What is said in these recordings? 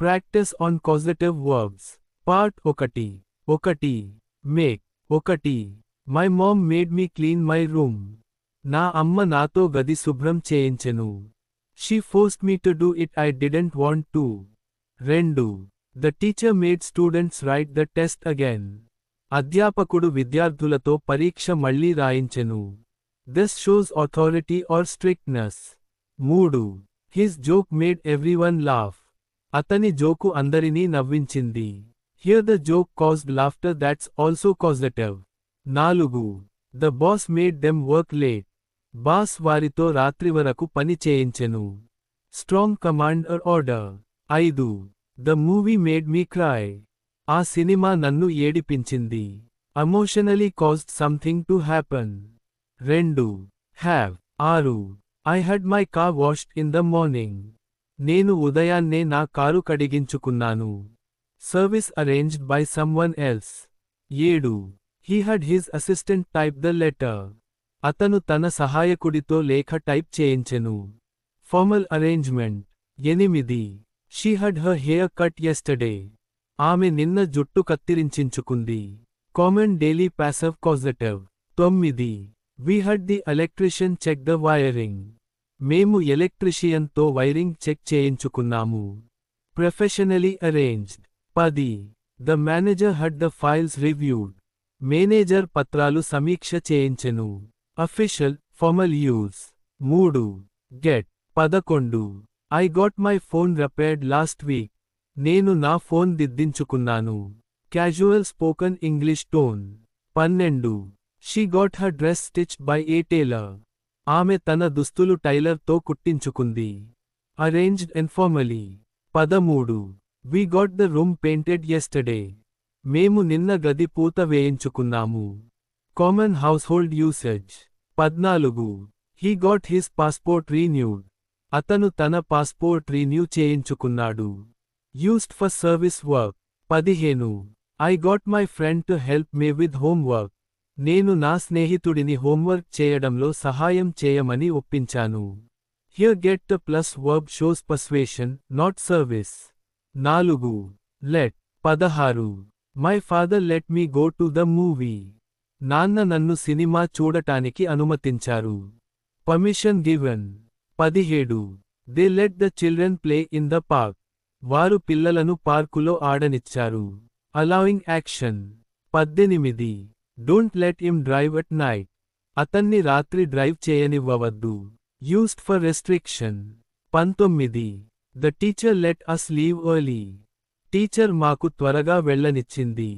Practice on causative verbs part ఒకటి. ఒకటి. Make ఒకటి. My mom made me clean my room నా అమ్మ నాతో గది శుభ్రం చేయించెను. She forced me to do it I didn't want to రెండు. The teacher made students write the test again అధ్యాపకుడు విద్యార్థులతో పరీక్ష మళ్ళీ రాయించెను. This shows authority or strictness మూడు. His joke made everyone laugh అతని జోకు అందరినీ నవ్వించింది. Here the joke caused laughter that's also causative నాలుగు. The boss made them work late boss వారితో రాత్రి వరకు పని చేయించెను. స్ట్రాంగ్ కమాండ్ ఆర్డర్ ఐదు. The movie made me cry ఆ సినిమా నన్ను ఏడిపించింది. Emotionally caused something to happen రెండు. హ్యావ్ ఆరు. I had my car washed in the morning నేను ఉదయాన్నే నా car కడిగించుకున్నాను. Service arranged by someone else ఏడు. He had his assistant type the letter అతను తన సహాయకుడితో లేఖ టైప్ చేయించెను. ఫార్మల్ అరేంజ్మెంట్ ఎనిమిది. She had her hair cut yesterday ఆమె నిన్న జుట్టు కత్తిరించించుకుంది. కామన్ డైలీ ప్యాసవ్ కాజటివ్ తొమ్మిది. We had the electrician check the wiring మేము ఎలక్ట్రిషియన్తో వైరింగ్ చెక్ చేయించుకున్నాము. Professionally arranged. పది. The manager had the files reviewed. Manager పత్రాలు సమీక్ష చేయించెను. Official formal use. మూడు. గెట్. పదకొండు. I got my phone repaired last week. నేను నా phone దిద్దించుకున్నాను. Casual spoken English tone. పన్నెండు. She got her dress stitch by a tailor. ఆమె తన దుస్తులు టైలర్తో కుట్టించుకుంది. అరేంజ్డ్ ఇన్ఫార్మలీ పదమూడు. We got the room painted yesterday మేము నిన్న గది పూత వేయించుకున్నాము. కామన్ హౌస్ హోల్డ్ యూసేజ్ పద్నాలుగు. He got his passport renewed అతను తన పాస్పోర్ట్ రీన్యూ చేయించుకున్నాడు. యూస్డ్ ఫర్ సర్వీస్ వర్క్ పదిహేను. I got my friend to help me with homework నేను నా స్నేహితుడిని హోంవర్క్ చేయడంలో సహాయం చేయమని ఒప్పించాను. Here get the plus verb shows persuasion not service నాలుగు. లెట్ పదహారు. My father let me go to the movie నాన్న నన్ను సినిమా చూడటానికి అనుమతించారు. పర్మిషన్ గివెన్ పదిహేడు. They let the children play in the park వారు పిల్లలను పార్కులో ఆడనిచ్చారు. అలావింగ్ యాక్షన్ పద్దెనిమిది. Don't let him drive at night అతన్ని రాత్రి డ్రైవ్ చేయనివ్వవద్దు. యూస్డ్ ఫర్ రెస్ట్రిక్షన్ పంతొమ్మిది. The teacher let us leave early teacher మాకు త్వరగా వెళ్ళనిచ్చింది.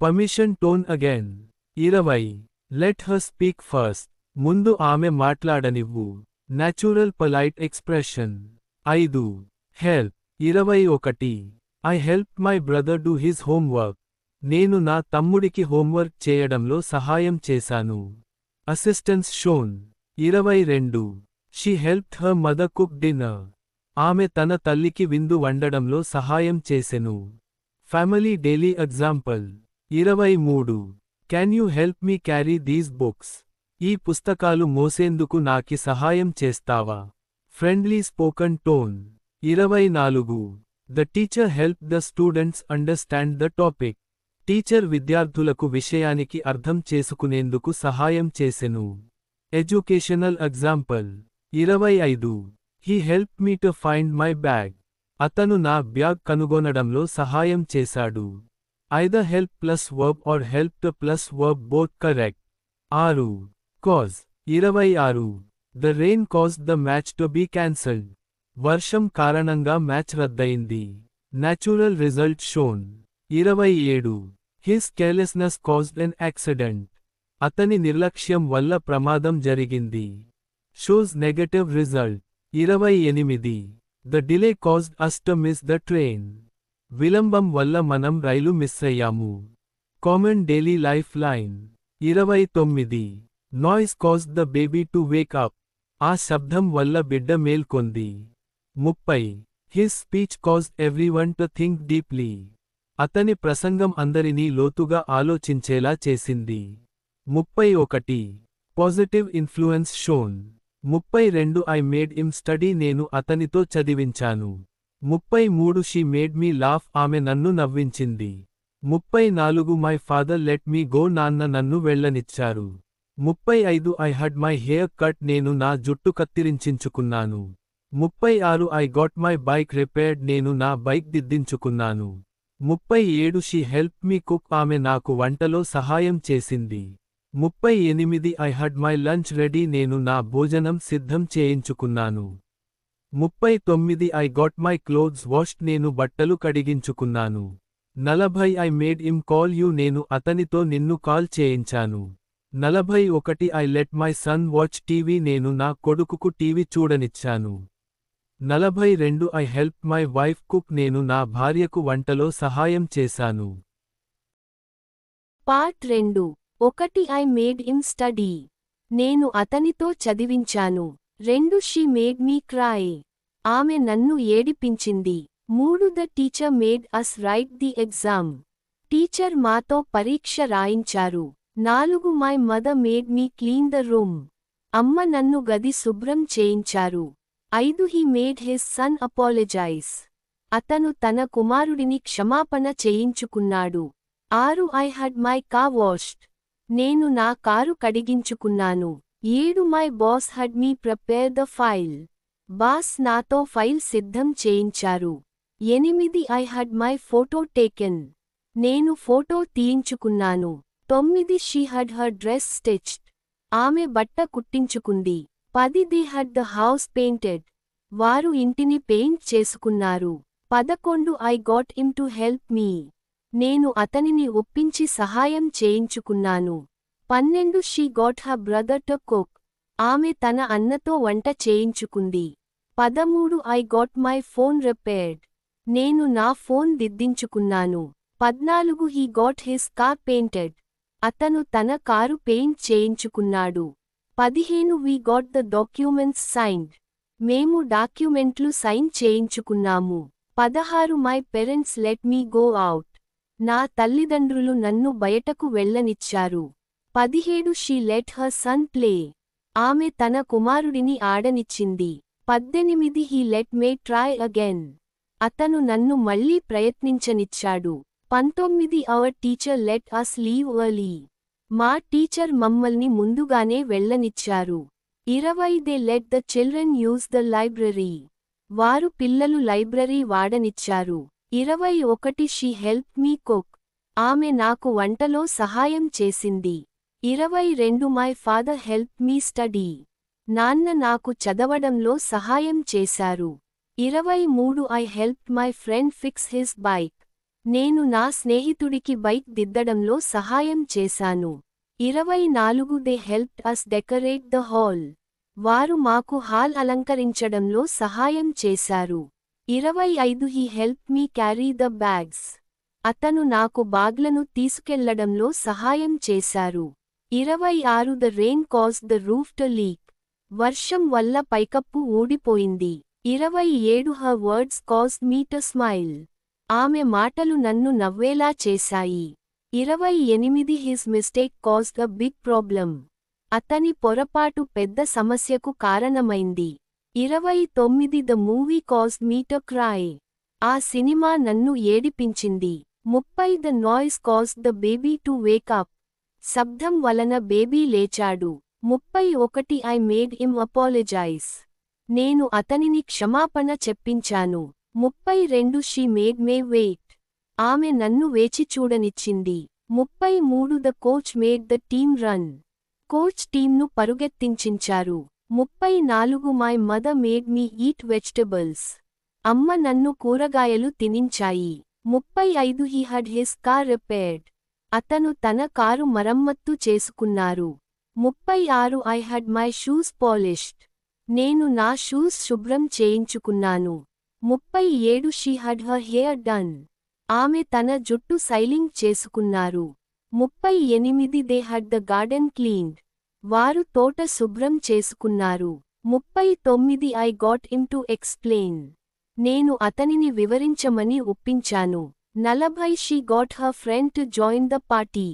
పర్మిషన్ టోన్ అగైన్ ఇరవై. లెట్ హర్ స్పీక్ ఫస్ట్ ముందు ఆమె మాట్లాడనివ్వు. న్యాచురల్ పొలైట్ ఎక్స్ప్రెషన్ ఐదు. హెల్ప్ ఇరవై ఒకటి. I help my brother do his homework నేను నా తమ్ముడికి హోంవర్క్ చేయడంలో సహాయం చేశాను. అసిస్టెన్స్ షోన్ ఇరవై రెండు. She helped her mother cook dinner. ఆమె తన తల్లికి విందు వండడంలో సహాయం చేసెను. ఫ్యామిలీ డైలీ ఎగ్జాంపుల్ ఇరవై మూడు. Can you help me carry these books? ఈ పుస్తకాలు మోసేందుకు నాకి సహాయం చేస్తావా? ఫ్రెండ్లీ స్పోకన్ టోన్ ఇరవై నాలుగు. The teacher help the students understand the topic. Teacher విద్యార్థులకు విషయానికి అర్థం చేసుకునేందుకు సహాయం చేసెను. ఎడ్యుకేషనల్ ఎగ్జాంపుల్ ఇరవై ఐదు. He help me to find my bag అతను నా బ్యాగ్ కనుగొనడంలో సహాయం చేశాడు. Either help plus verb or help to plus verb both correct ఆరు. కాజ్ ఇరవై ఆరు. The rain cause the match to be cancelled వర్షం కారణంగా మ్యాచ్ రద్దయింది. న్యాచురల్ రిజల్ట్ షోన్ ఇరవై ఏడు. His carelessness caused an accident అతని నిర్లక్ష్యం వల్ల ప్రమాదం జరిగింది. షోస్ నెగటివ్ రిజల్ట్ ఇరవై ఎనిమిది. The delay caused us to miss the train విలంబం వల్ల మనం రైలు మిస్ అయ్యాము. కామన్ డైలీ లైఫ్ లైన్ ఇరవై తొమ్మిది. Noise cause the baby to wake up ఆ శబ్దం వల్ల బిడ్డ మేల్కొంది. ముప్పై. His speech cause everyone to think deeply అతని ప్రసంగం అందరినీ లోతుగా ఆలోచించేలా చేసింది. ముప్పై ఒకటి. Positive influence shown. ముప్పై రెండు. ఐ మేడ్ ఇమ్ స్టడీ నేను అతనితో చదివించాను. ముప్పై మూడు. షీ మేడ్ మీ లాఫ్ ఆమె నన్ను నవ్వించింది. ముప్పై నాలుగు. My father let me go నాన్న నన్ను వెళ్ళనిచ్చారు. ముప్పై ఐదు. I had my hair cut నేను నా జుట్టు కత్తిరించుకున్నాను. ముప్పై ఆరు. I got my bike repaired నేను నా బైక్ దిద్దించుకున్నాను. ముప్పై ఏడు షీ హెల్ప్ మీ కుక్ ఆమె నాకు వంటలో సహాయం చేసింది. ముప్పై ఎనిమిది I had my lunch ready నేను నా భోజనం సిద్ధం చేయించుకున్నాను. ముప్పై తొమ్మిది I got my clothes washed నేను బట్టలు కడిగించుకున్నాను. నలభై I made him call you నేను అతనితో నిన్ను కాల్ చేయించాను. నలభై ఒకటి I let my son watch TV నేను నా కొడుకుకు టీవీ చూడనిచ్చాను. నలభై రెండు I help my wife cook నేను నా భార్యకు వంటలో సహాయం చేశాను. పార్ట్ రెండు. ఒకటి ఐ మేడ్ ఇమ్ స్టడీ. నేను అతనితో చదివించాను. రెండు షీ మేడ్ మీ క్రాయ్ ఆమె నన్ను ఏడిపించింది. మూడు the teacher made us write the exam. Teacher మాతో పరీక్ష రాయించారు. నాలుగు my mother made me clean the room. అమ్మ నన్ను గది శుభ్రం చేయించారు. ఐదు he made his son apologise. అతను తన కుమారుడిని క్షమాపణ చేయించుకున్నాడు. ఆరు I had my car washed. నేను నా కారు కడిగించుకున్నాను. ఏడు my boss had me prepare the file. Boss నాతో ఫైల్ సిద్ధం చేయించారు. ఎనిమిది I had my photo taken. నేను ఫోటో తీయించుకున్నాను. తొమ్మిది she had her dress stitched. ఆమె బట్ట కుట్టించుకుంది. పది they had the house painted. వారు ఇంటిని పెయింట్ చేసుకున్నారు. పదకొండు I got him to help me. నేను అతనిని ఒప్పించి సహాయం చేయించుకున్నాను. పన్నెండు she got her brother to cook. ఆమె తన అన్నతో వంట చేయించుకుంది. పదమూడు I got my phone repaired. నేను నా ఫోన్ దిద్దించుకున్నాను. పద్నాలుగు he got his car painted. అతను తన కారు పెయింట్ చేయించుకున్నాడు. పదిహేను we got the documents signed మేము డాక్యుమెంట్లు సైన్ చేయించుకున్నాము. పదహారు my parents let me go out నా తల్లిదండ్రులు నన్ను బయటకు వెళ్ళనిచ్చారు. పదిహేడు she let her son play ఆమె తన కుమారుడిని ఆడనిచ్చింది. పద్దెనిమిది he let me try again అతను నన్ను మళ్ళీ ప్రయత్నించనిచ్చాడు. పంతొమ్మిది our teacher let us leave early మా టీచర్ మమ్మల్ని ముందుగానే వెళ్ళనిచ్చారు. ఇరవై they let the children use the library. వారు పిల్లలు లైబ్రరీ వాడనిచ్చారు. ఇరవై ఒకటి షీ హెల్ప్ మీ కుక్. ఆమె నాకు వంటలో సహాయం చేసింది. ఇరవై రెండు my father help me study. నాన్న నాకు చదవడంలో సహాయం చేశారు. ఇరవై మూడు I help my friend fix his bike. నేను నా స్నేహితుడికి బైక్ దిద్దడంలో సహాయం చేశాను. ఇరవై నాలుగు they help us decorate the hall. వారు మాకు హాల్ అలంకరించడంలో సహాయం చేశారు. ఇరవై ఐదు he help me carry the bags. అతను నాకు బాగ్లను తీసుకెళ్ళడంలో సహాయం చేశారు. ఇరవై ఆరు the rain cause the roof to leak. వర్షం వల్ల పైకప్పు ఊడిపోయింది. ఇరవై ఏడు హ వర్డ్స్ కాజ్ మీ ట స్మైల్. ఆమె మాటలు నన్ను నవ్వేలా చేశాయి. ఇరవై ఎనిమిది his mistake cause the big problem అతని పొరపాటు పెద్ద సమస్యకు కారణమైంది. ఇరవై తొమ్మిది the movie cause me to cry ఆ సినిమా నన్ను ఏడిపించింది. ముప్పై the noise cause the baby to wake up శబ్దం వలన బేబీ లేచాడు. ముప్పై ఒకటి ఐ మేడ్ ఇమ్ అపాలజైజ్ నేను అతనిని క్షమాపణ చెప్పించాను. ముప్పై రెండు షీ మేడ్ మే వెయిట్ ఆమె నన్ను వేచి చూడనిచ్చింది. ముప్పై మూడు the coach made the team run. Coach టీంను పరుగెత్తించించారు. ముప్పై నాలుగు my mother made me eat vegetables. అమ్మ నన్ను కూరగాయలు తినించాయి. ముప్పై ఐదు he had his car repaired. అతను తన కారు మరమ్మత్తు చేసుకున్నారు. ముప్పై ఆరు I had my shoes polished. నేను నా షూస్ శుభ్రం చేయించుకున్నాను. ముప్పై ఏడు she had her hair done. ఆమె తన జుట్టు సైలింగ్ చేసుకున్నారు. ముప్పై ఎనిమిది they had the garden cleaned. వారు తోట శుభ్రం చేసుకున్నారు. ముప్పై తొమ్మిది I got him to explain. నేను అతనిని వివరించమని ఒప్పించాను. నలభై she got her friend to join the party.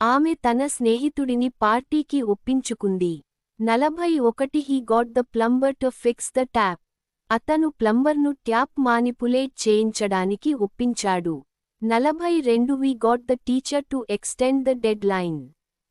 ఆమె తన స్నేహితుడిని పార్టీకి ఒప్పించుకుంది. నలభై ఒకటి he got the plumber to fix the tap. అతను ప్లంబర్ను ట్యాప్ మానిపులేట్ చేయించడానికి ఒప్పించాడు. నలభై రెండు we got the teacher to extend the deadline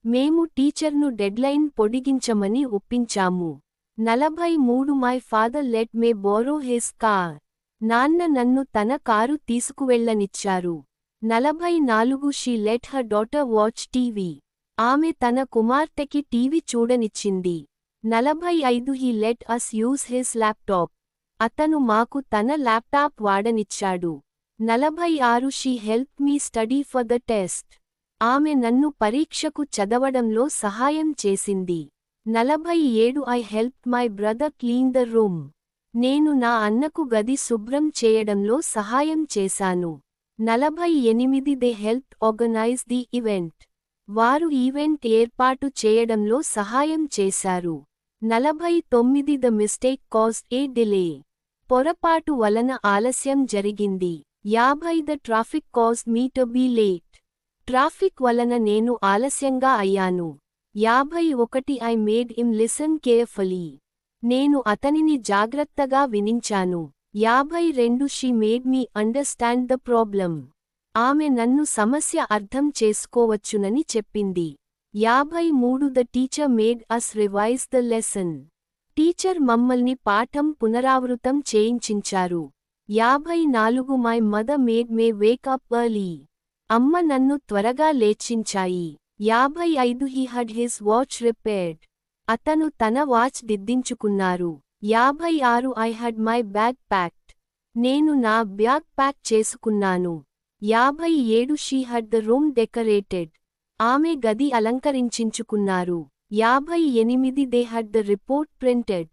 మేము టీచర్ను డెడ్లైన్ పొడిగించమని ఒప్పించాము. నలభై మూడు my father let me borrow his car నాన్న నన్ను తన కారు తీసుకువెళ్ళనిచ్చారు నలభై నాలుగు she let her daughter watch TV ఆమె తన కుమార్తెకి టీవీ చూడనిచ్చింది. నలభై ఐదు he let us use his laptop అతను మాకు తన ల్యాప్టాప్ వాడనిచ్చాడు. నలభై ఆరు she help me study for the test. ఆమె నన్ను పరీక్షకు చదవడంలో సహాయం చేసింది. నలభై ఏడు I help my brother clean the room. నేను నా అన్నకు గది శుభ్రం చేయడంలో సహాయం చేశాను. నలభై ఎనిమిది they help organise the event. వారు ఈవెంట్ ఏర్పాటు చేయడంలో సహాయం చేశారు. నలభై తొమ్మిది the mistake cause a delay. పొరపాటు వలన ఆలస్యం జరిగింది. యాభై the traffic cause me to be late. Traffic వలన నేను ఆలస్యంగా అయ్యాను. యాభై ఒకటి I made him listen carefully. నేను అతనిని జాగ్రత్తగా వినించాను. యాభై రెండు she made me understand the problem. ఆమె నన్ను సమస్య అర్థం చేసుకోవచ్చునని చెప్పింది. యాభై మూడు the teacher made us revise the lesson. Teacher మమ్మల్ని పాఠం పునరావృతం చేయించించారు. యాభై నాలుగు my mother made May wake up early. అమ్మ నన్ను త్వరగా లేచించాయి. యాభై ఐదు he had his watch repaired. అతను తన వాచ్ దిద్దించుకున్నారు. యాభై ఆరు I had my bag packed. నేను నా బ్యాగ్ ప్యాక్ చేసుకున్నాను. యాభై ఏడు she had the room decorated. ఆమె గది అలంకరించుకున్నారు యాభై ఎనిమిది they had the report printed.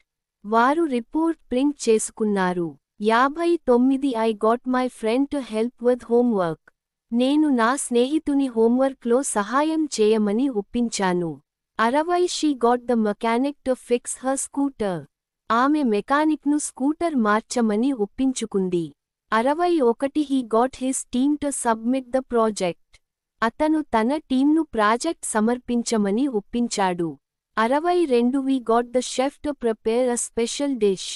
వారు రిపోర్ట్ ప్రింట్ చేసుకున్నారు. యాభై తొమ్మిది I got my friend to help with homework నేను నా స్నేహితుని హోంవర్క్లో సహాయం చేయమని ఒప్పించాను. అరవై she got the mechanic to fix her scooter. ఆమె మెకానిక్ను స్కూటర్ మార్చమని ఒప్పించుకుంది. అరవై ఒకటి he got his team to submit the project. అతను తన టీంను ప్రాజెక్ట్ సమర్పించమని ఒప్పించాడు. అరవై రెండు we got the chef to prepare a special dish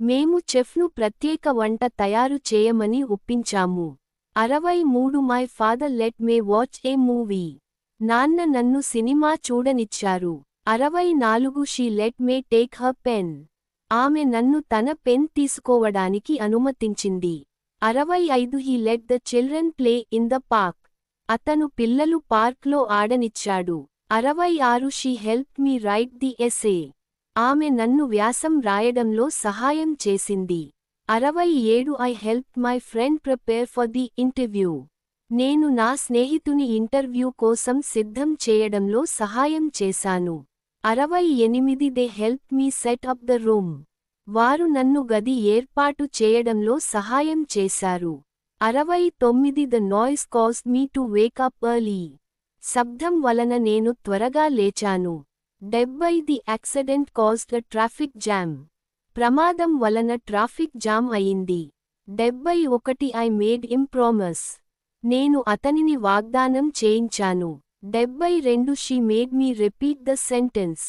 మేము చెఫ్ను ప్రత్యేక వంట తయారు చేయమని ఒప్పించాము. అరవై మూడు my father let me watch a movie నాన్న నన్ను సినిమా చూడనిచ్చారు. అరవై నాలుగు she let me take her pen ఆమె నన్ను తన పెన్ తీసుకోవడానికి అనుమతించింది. అరవై ఐదు he let the children play in the park అతను పిల్లలు పార్క్లో ఆడనిచ్చాడు. అరవై ఆరు she help me write the essay ఆమె నన్ను వ్యాసం రాయడంలో సహాయం చేసింది. అరవై ఏడు I help my friend prepare for the interview. నేను నా స్నేహితుని ఇంటర్వ్యూ కోసం సిద్ధం చేయడంలో సహాయం చేశాను. అరవై ఎనిమిది they help me set up the room. వారు నన్ను గది ఏర్పాటు చేయడంలో సహాయం చేశారు. అరవై తొమ్మిది the noise cause me to wake up early. శబ్దం వలన నేను త్వరగా లేచాను. డెబ్బై the accident cause the traffic jam. ప్రమాదం వలన ట్రాఫిక్ జామ్ అయింది. డెబ్బై ఒకటి ఐ మేడ్ ఇమ్ ప్రామస్. నేను అతనిని వాగ్దానం చేయించాను. డెబ్బై రెండు she made me repeat the sentence.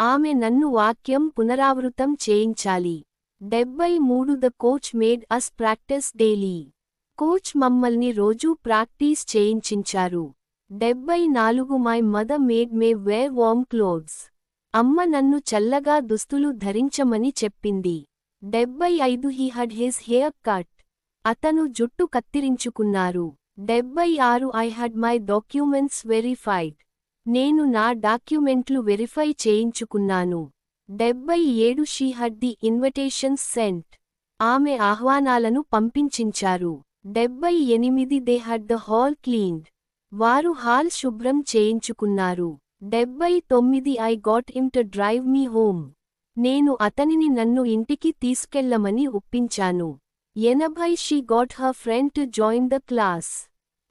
ఆమె నన్ను వాక్యం పునరావృతం చేయించాలి. డెబ్బై మూడు the coach made us practise daily. Coach మమ్మల్ని రోజూ ప్రాక్టీస్ చేయించించారు. డెబ్బై నాలుగు my mother made me wear warm clothes. అమ్మ నన్ను చల్లగా దుస్తులు ధరించమని చెప్పింది. డెబ్బై ఐదు he had his hair cut. అతను జుట్టు కత్తిరించుకున్నారు. డెబ్బై ఆరు I had my documents verified. నేను నా డాక్యుమెంట్లు వెరిఫై చేయించుకున్నాను. డెబ్బై ఏడు she had the invitations sent. ఆమె ఆహ్వానాలను పంపించించారు. డెబ్బై ఎనిమిది they had the hall cleaned. వారు హాల్ శుభ్రం చేయించుకున్నారు. డెబ్బై తొమ్మిది I got him to drive me home. నేను అతనిని నన్ను ఇంటికి తీసుకెళ్ళమని ఒప్పించాను. ఎనభై she got her friend to join the class.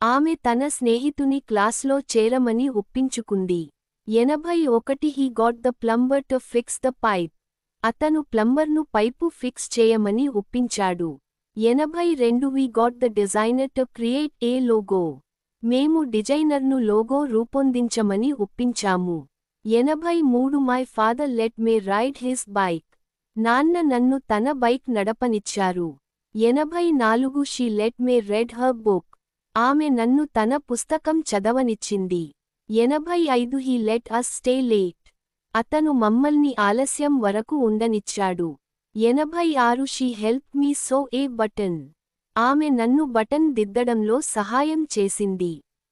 ఆమె తన స్నేహితుని క్లాస్లో చేరమని ఒప్పించుకుంది. ఎనభై ఒకటి he got the plumber to fix the pipe. అతను ప్లంబర్ను పైపు ఫిక్స్ చేయమని ఒప్పించాడు. ఎనభై రెండు we got the designer to create a logo మేము డిజైనర్ను లోగో రూపొందించమని ఒప్పించాము. ఎనభై మూడు my father let me ride his bike నాన్న నన్ను తన బైక్ నడపనిచ్చారు. ఎనభై నాలుగు she let me read her book ఆమె నన్ను తన పుస్తకం చదవనిచ్చింది. ఎనభై ఐదు he let us stay late అతను మమ్మల్ని ఆలస్యం వరకు ఉండనిచ్చాడు. ఎనభై ఆరు she help me sew a button. ఆమె నన్ను బటన్ దిద్దడంలో సహాయం చేసింది.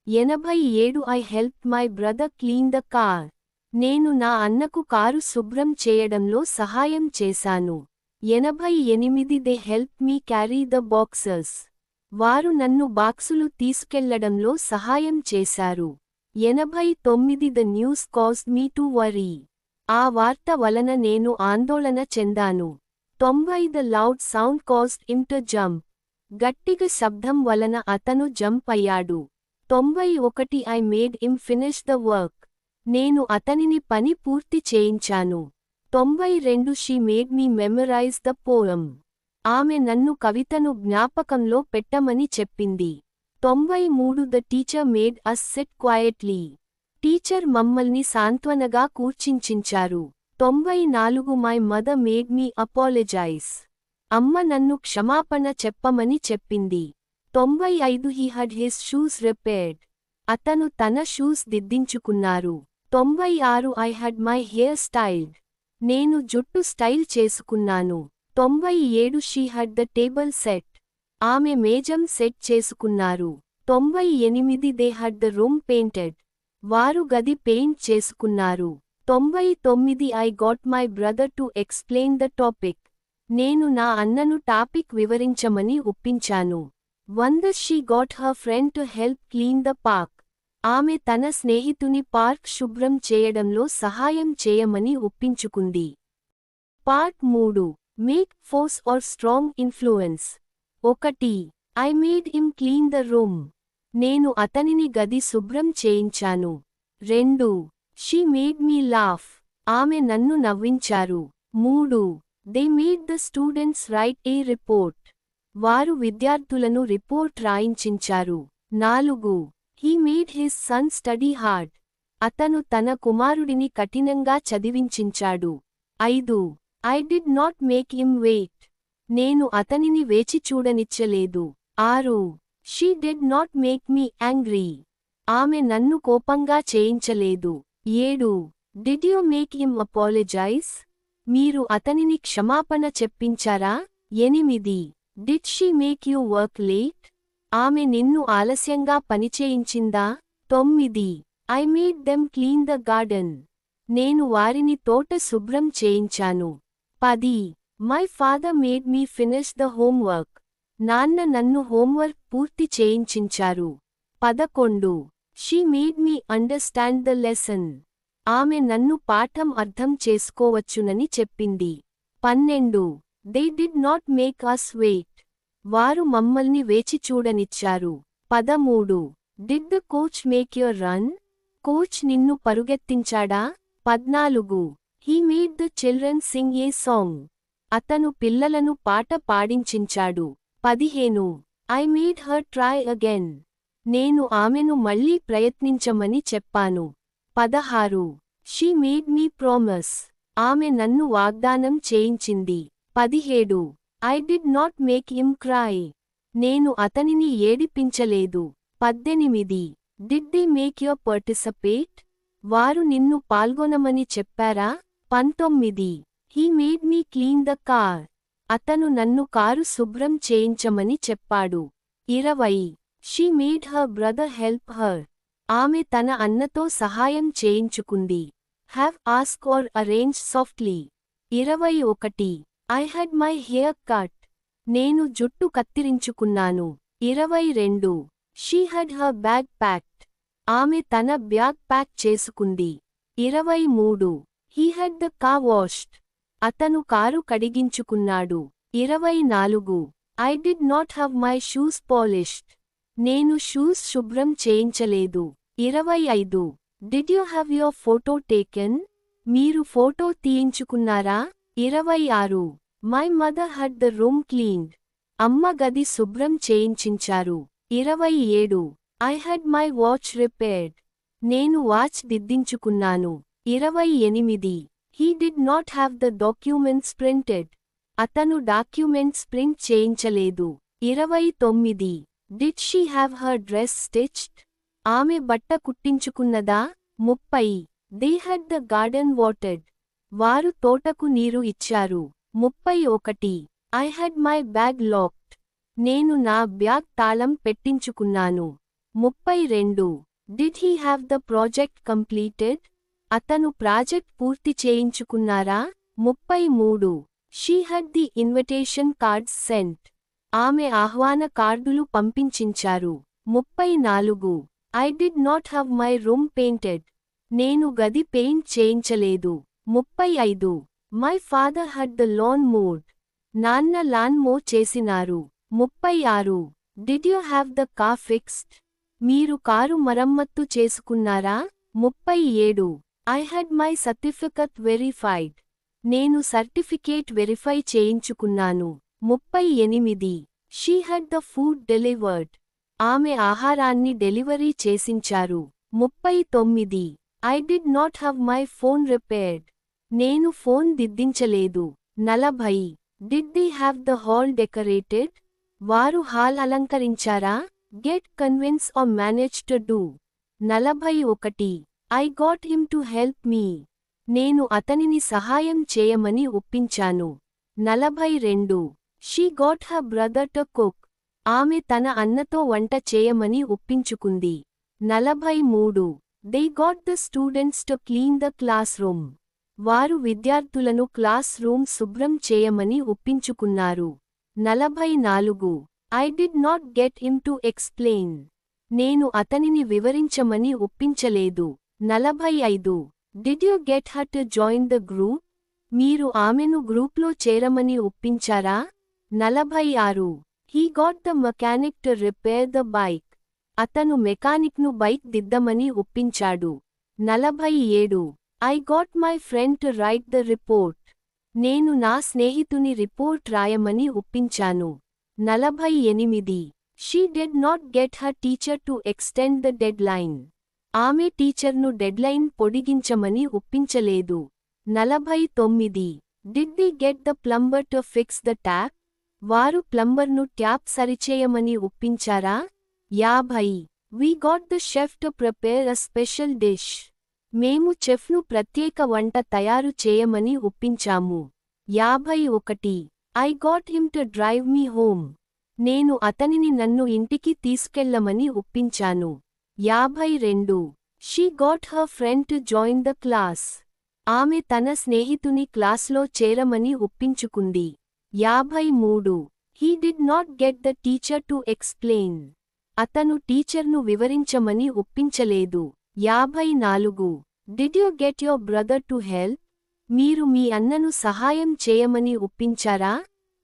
ఎనభై ఏడు I help my brother clean the car. నేను నా అన్నకు కారు శుభ్రం చేయడంలో సహాయం చేశాను. ఎనభై ఎనిమిది they help me carry the boxes. వారు నన్ను బాక్సులు తీసుకెళ్ళడంలో సహాయం చేశారు. ఎనభై తొమ్మిది the news cause me to worry. ఆ వార్త వలన నేను ఆందోళన చెందాను. తొంభై the loud sound caused him jump. గట్టిగా శబ్దం వలన అతను జంప్ అయ్యాడు. తొంభై ఒకటి I made him finish the work. నేను అతనిని పని పూర్తి చేయించాను. తొంభై రెండు she made me memorise the poem ఆమె నన్ను కవితను జ్ఞాపకంలో పెట్టమని చెప్పింది. తొంభై మూడు the teacher made us sit quietly. Teacher మమ్మల్ని సాంత్వనగా కూర్చించించారు. తొంభై నాలుగు my mother made me apologise. అమ్మ నన్ను క్షమాపణ చెప్పమని చెప్పింది. తొంభై ఐదు he had his shoes repaired. అతను తన షూస్ దిద్దించుకున్నారు. తొంభై ఆరు I had my hair styled. నేను జుట్టు స్టైల్ చేసుకున్నాను. తొంభై ఏడు she had the table set. ఆమె మేజం సెట్ చేసుకున్నారు. తొంభై ఎనిమిది they had the room painted. వారు గది పెయింట్ చేసుకున్నారు. తొంభై తొమ్మిది I got my brother to explain the topic నేను నా అన్నను టాపిక్ వివరించమని ఒప్పించాను. వంద she got her friend to help clean the park ఆమె తన స్నేహితుని పార్క్ శుభ్రం చేయడంలో సహాయం చేయమని ఒప్పించుకుంది. పార్ట్ మూడు. Make force or strong influence. ఒకటి. I made him clean the room నేను అతనిని గది శుభ్రం చేయించాను. రెండు. షీ మేడ్ మీ లాఫ్ ఆమె నన్ను నవ్వించారు. మూడు. They made the students write a report వారు విద్యార్థులను రిపోర్ట్ రాయించించారు. నాలుగు. He made his son study hard అతను తన కుమారుడిని కఠినంగా చదివించించాడు. ఐదు. I did not make him wait నేను అతనిని వేచి చూడనిచ్చలేదు. ఆరు. She did not make me angry ఆమె నన్ను కోపంగా చేయించలేదు. ఏడు. Did you make him apologise మీరు అతనిని క్షమాపణ చెప్పించారా? ఎనిమిది. Did she make you work late ఆమె నిన్ను ఆలస్యంగా పనిచేయించిందా తొమ్మిది. I made them clean the garden నేను వారిని తోట శుభ్రం చేయించాను. పది. My father made me finish the homework నాన్న నన్ను హోంవర్క్ పూర్తి చేయించించారు. పదకొండు. She made me understand the lesson ఆమె నన్ను పాఠం అర్థం చేసుకోవచ్చునని చెప్పింది. పన్నెండు. They did not make us wait వారు మమ్మల్ని వేచి చూడనిచ్చారు. పదమూడు. Did the coach make your run coach నిన్ను పరుగెత్తించాడా? పద్నాలుగు. He made the children sing a song అతను పిల్లలను పాట పాడించించాడు. పదిహేను. I made her try again నేను ఆమెను మళ్ళీ ప్రయత్నించమని చెప్పాను. పదహారు. షీ మేడ్ మీ ప్రామిస్ ఆమె నన్ను వాగ్దానం చేయించింది. పదిహేడు. I did not make him cry నేను అతనిని ఏడిపించలేదు. పద్దెనిమిది. Did they make your participate వారు నిన్ను పాల్గొనమని చెప్పారా? పంతొమ్మిది. He made me clean the car అతను నన్ను కారు శుభ్రం చేయించమని చెప్పాడు. ఇరవై. She made her brother help her ఆమె తన అన్నతో సహాయం చేయించుకుంది. Have ask or arrange softly ఇరవై ఒకటి. I had my hair cut నేను జుట్టు కత్తిరించుకున్నాను. ఇరవై రెండు. She had her bag packed ఆమె తన బ్యాగ్ ప్యాక్ చేసుకుంది. ఇరవై మూడు. He had the car washed అతను కారు కడిగించుకున్నాడు. ఇరవై నాలుగు. I did not have my shoes polished నేను షూస్ శుభ్రం చేయించలేదు. ఇరవై ఐదు. Did you have your photo taken మీరు ఫోటో తీయించుకున్నారా? ఇరవై ఆరు. My mother had the room cleaned అమ్మ గది శుభ్రం చేయించించారు. ఇరవై ఏడు. I had my watch repaired నేను వాచ్ దిద్దించుకున్నాను. ఇరవై ఎనిమిది. He did not have the documents printed అతను డాక్యుమెంట్స్ ప్రింట్ చేయించలేదు. ఇరవై తొమ్మిది. Did she have her dress stitched ఆమె బట్ట కుట్టించుకున్నదా? ముప్పై. దే హెడ్ ద గార్డెన్ వాటెడ్ వారు తోటకు నీరు ఇచ్చారు. ముప్పై ఒకటి. I had my bag locked నేను నా బ్యాగ్ తాళం పెట్టించుకున్నాను. ముప్పై రెండు. Did he have the project completed అతను ప్రాజెక్ట్ పూర్తి చేయించుకున్నారా? ముప్పై మూడు. She had the invitation cards sent ఆమె ఆహ్వాన కార్డులు పంపించించారు. ముప్పై నాలుగు. I did not have my room painted. నేను గది పెయింట్ చేయించలేదు. ముప్పై ఐదు. My father had the lawn mowed. నాన్న లాన్ మో చేసినారు. ముప్పై ఆరు. Did you have the car fixed? మీరు కారు మరమ్మత్తు చేసుకున్నారా? ముప్పై ఏడు. I had my certificate verified. నేను సర్టిఫికేట్ వెరిఫై చేయించుకున్నాను. ముప్పై ఎనిమిది. She had the food delivered. ఆమె ఆహారాన్ని డెలివరీ చేసించారు. ముప్పై తొమ్మిది. I did not have my phone repaired. నేను ఫోన్ దిద్దించలేదు. నలభై. Did they have the hall decorated? వారు hall అలంకరించారా? Get convince or manage to do. నలభై ఒకటి. I got him to help me. నేను అతనిని సహాయం చేయమని ఒప్పించాను. నలభై రెండు. She got her brother to cook. ఆమె తన అన్నతో వంట చేయమని ఒప్పించుకుంది. నలభై మూడు. They got the students to clean the classroom. వారు విద్యార్థులను క్లాస్ రూమ్ శుభ్రం చేయమని ఒప్పించుకున్నారు. నలభై నాలుగు. I did not get him to explain. నేను అతనిని వివరించమని ఒప్పించలేదు. నలభై ఐదు. Did you get her to join the group? మీరు ఆమెను గ్రూప్లో చేరమని ఒప్పించారా? నలభై ఆరు he got the mechanic to repair the bike అతను మెకానిక్ను బైక్ దిద్దమని ఒప్పించాడు. నలభై ఏడు I got my friend to write the report నేను నా స్నేహితుని రిపోర్ట్ రాయమని ఒప్పించాను. నలభై ఎనిమిది she did not get her teacher to extend the deadline ఆమె టీచర్ను డెడ్లైన్ పొడిగించమని ఒప్పించలేదు. నలభై తొమ్మిది did they get the plumber to fix the tap వారు ప్లంబర్ను ట్యాప్ సరిచేయమని ఒప్పించారా? యాభై. We got the chef to prepare a special dish మేము చెఫ్ను ప్రత్యేక వంట తయారు చేయమని ఒప్పించాము. యాభై ఒకటి. I got him to drive me home నేను అతనిని నన్ను ఇంటికి తీసుకెళ్ళమని ఒప్పించాను. యాభై రెండు. She got her friend to join the class ఆమె తన స్నేహితుని క్లాస్లో చేరమని ఒప్పించుకుంది. యాభై మూడు. He did not get the teacher to explain అతను టీచర్ను వివరించమని ఒప్పించలేదు. యాభై నాలుగు. Did you get your brother to help మీరు మీ అన్నను సహాయం చేయమని ఒప్పించారా?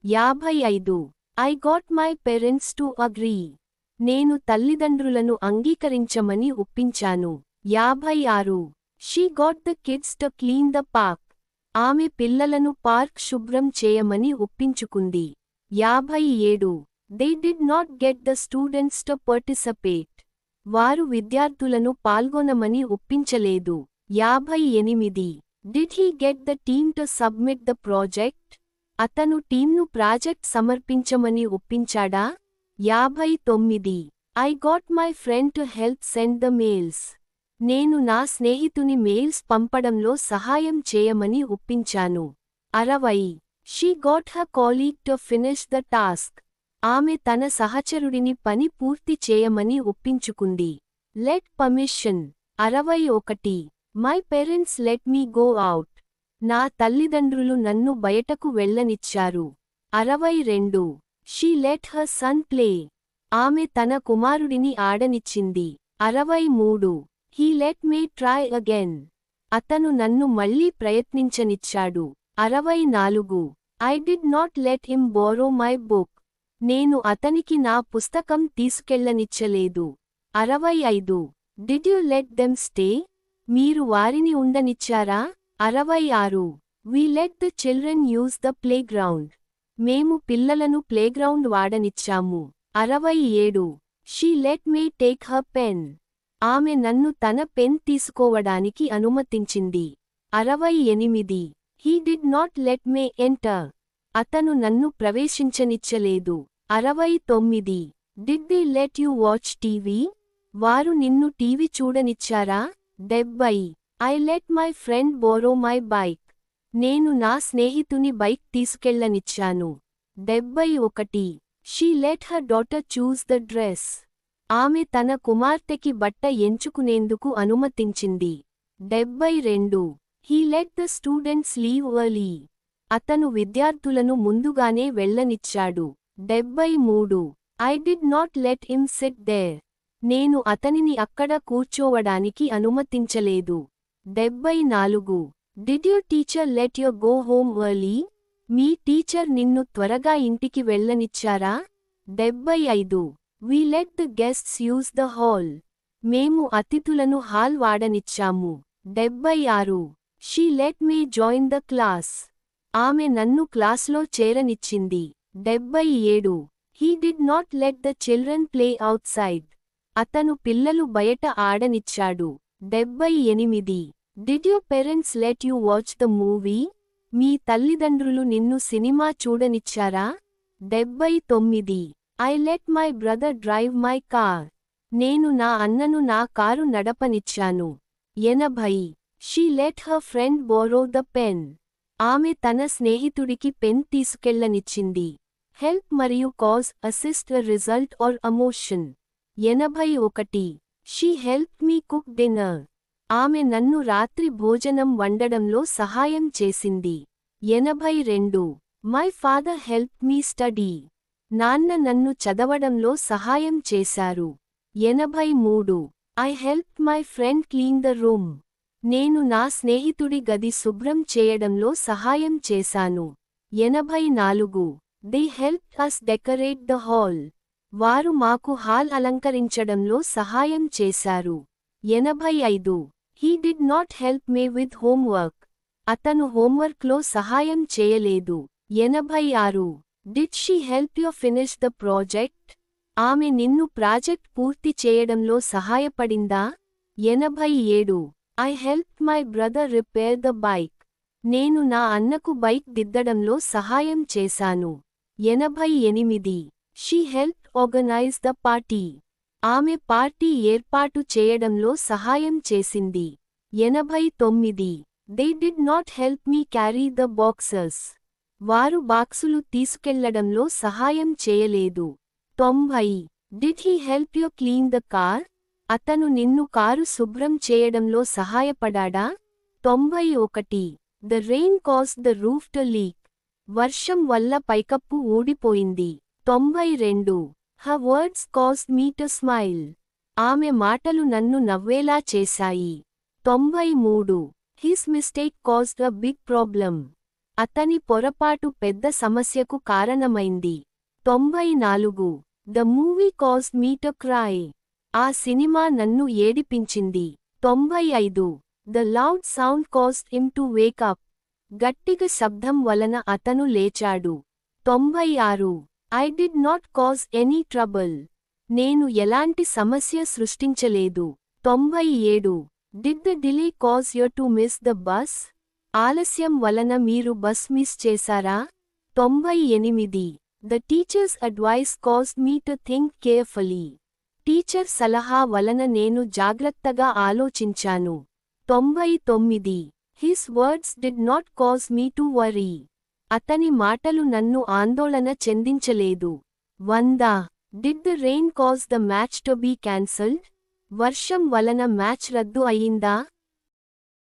యాభై ఐదు. I got my parents to agree నేను తల్లిదండ్రులను అంగీకరించమని ఒప్పించాను. యాభై ఆరు. She got the kids to clean the park ఆమె పిల్లలను పార్క్ శుభ్రం చేయమని ఒప్పించుకుంది. యాభై ఏడు. They did not get the students to participate. వారు విద్యార్థులను పాల్గొనమని ఒప్పించలేదు. యాభై ఎనిమిది. Did he get the team to submit the project? అతను టీంను ప్రాజెక్ట్ సమర్పించమని ఒప్పించాడా? యాభై తొమ్మిది. I got my friend to help send the mails. నేను నా స్నేహితుని మెయిల్స్ పంపడంలో సహాయం చేయమని ఒప్పించాను. అరవై. She got her colleague to finish the task ఆమె తన సహచరుడిని పని పూర్తి చేయమని ఒప్పించుకుంది. లెట్ పర్మిషన్ అరవై ఒకటి. My parents let me go out నా తల్లిదండ్రులు నన్ను బయటకు వెళ్ళనిచ్చారు. అరవై రెండు. She let her son play ఆమె తన కుమారుడిని ఆడనిచ్చింది. అరవై మూడు. He let me try again అతను నన్ను మళ్ళీ ప్రయత్నించనిచ్చాడు. అరవై నాలుగు I did not let him borrow my book నేను అతనికి నా పుస్తకం తీసుకెళ్ళనిచ్చలేదు అరవై ఐదు did you let them stay మీరు వారిని ఉండనిచ్చారా? అరవై ఆరు we let the children use the playground మేము పిల్లలను ప్లేగ్రౌండ్ వాడనిచ్చాము. అరవై ఏడు she let me take her pen ఆమె నన్ను తన పెన్ తీసుకోవడానికి అనుమతించింది. అరవై ఎనిమిది. He did not let me enter. అతను నన్ను ప్రవేశించనిచ్చలేదు. అరవై తొమ్మిది. Did they let you watch TV? వారు నిన్ను టీవీ చూడనిచ్చారా? డెబ్బై. I let my friend borrow my bike. నేను నా స్నేహితుని బైక్ తీసుకెళ్ళనిచ్చాను డెబ్బై ఒకటి. She let her daughter choose the dress. ఆమె తన కుమార్తెకి బట్ట ఎంచుకునేందుకు అనుమతించింది. డెబ్బై రెండు. He let the students leave early. అతను విద్యార్థులను ముందుగానే వెళ్ళనిచ్చాడు డెబ్బై మూడు. I did not let him sit there. నేను అతనిని అక్కడ కూర్చోవడానికి అనుమతించలేదు. డెబ్బై నాలుగు. Did you teacher let your go home early? Me teacher నిన్ను త్వరగా ఇంటికి వెళ్ళనిచ్చారా? డెబ్బై ఐదు. We let the guests use the hall మేము అతిథులను హాల్ వాడనిచ్చాము. డెబ్బై ఆరు. She let me join the class ఆమె నన్ను క్లాస్లో చేరనిచ్చింది. డెబ్బై ఏడు. He did not let the children play outside అతను పిల్లలు బయట ఆడనిచ్చాడు. డెబ్బై ఎనిమిది. Did you parents let you watch the movie మీ తల్లిదండ్రులు నిన్ను సినిమా చూడనిచ్చారా? డెబ్బై తొమ్మిది. I let my brother drive my car నేను నా అన్నను నా కారు నడపనిచ్చాను. ఎనభై. She let her friend borrow the pen ఆమె తన స్నేహితుడికి పెన్ తీసుకెళ్ళనిచ్చింది హెల్ప్ మరియు cause assist result or emotion ఎనభై ఒకటి. She help me cook dinner ఆమె నన్ను రాత్రి భోజనం వండడంలో సహాయం చేసింది. ఎనభై రెండు. My father help me study నాన్న నన్ను చదవడంలో సహాయం చేశారు. ఎనభై మూడు. I help my friend clean the room. నేను నా స్నేహితుడి గది శుభ్రం చేయడంలో సహాయం చేశాను. ఎనభై నాలుగు. They help us decorate the hall. వారు మాకు హాల్ అలంకరించడంలో సహాయం చేశారు. ఎనభై ఐదు. He did not help me with homework అతను హోంవర్క్లో సహాయం చేయలేదు. ఎనభై ఆరు. Did she help you finish the project ఆమె నిన్ను ప్రాజెక్ట్ పూర్తి చేయడంలో సహాయపడిందా? ఎనభై ఏడు. I help my brother repair the bike నేను నా అన్నకు బైక్ దిద్దడంలో సహాయం చేశాను. ఎనభై ఎనిమిది. She help organise the party ఆమె పార్టీ ఏర్పాటు చేయడంలో సహాయం చేసింది. ఎనభై తొమ్మిది. They did not help me carry the boxes వారు బాక్సులు తీసుకెళ్ళడంలో సహాయం చేయలేదు. తొంభై. Did he help you clean the car అతను నిన్ను కారు శుభ్రం చేయడంలో సహాయపడాడా? తొంభై ఒకటి. The rain cause the roof to leak వర్షం వల్ల పైకప్పు ఊడిపోయింది. తొంభై రెండు. Her words cause me to smile ఆమె మాటలు నన్ను నవ్వేలా చేశాయి. తొంభై మూడు. His mistake cause the big problem అతని పొరపాటు పెద్ద సమస్యకు కారణమైంది. తొంభై నాలుగు. The movie cause me to cry cry. ఆ సినిమా నన్ను ఏడిపించింది. తొంభై ఐదు. The loud sound caused him to wake up గట్టిగా శబ్దం వలన అతను లేచాడు. తొంభై ఆరు. I did not cause any trouble. నేను ఎలాంటి సమస్య సృష్టించలేదు. తొంభై ఏడు. Did the delay cause you to miss the bus? ఆలస్యం వలన మీరు బస్ మిస్ చేశారా? తొంభై ఎనిమిది. The teacher's advice cause me to think carefully teacher సలహా వలన నేను జాగ్రత్తగా ఆలోచించాను. తొంభై తొమ్మిది. His words did not cause me to worry అతని మాటలు నన్ను ఆందోళన చెందించలేదు. వంద. Did the rain cause the match to be cancelled వర్షం వలన మ్యాచ్ రద్దు అయిందా?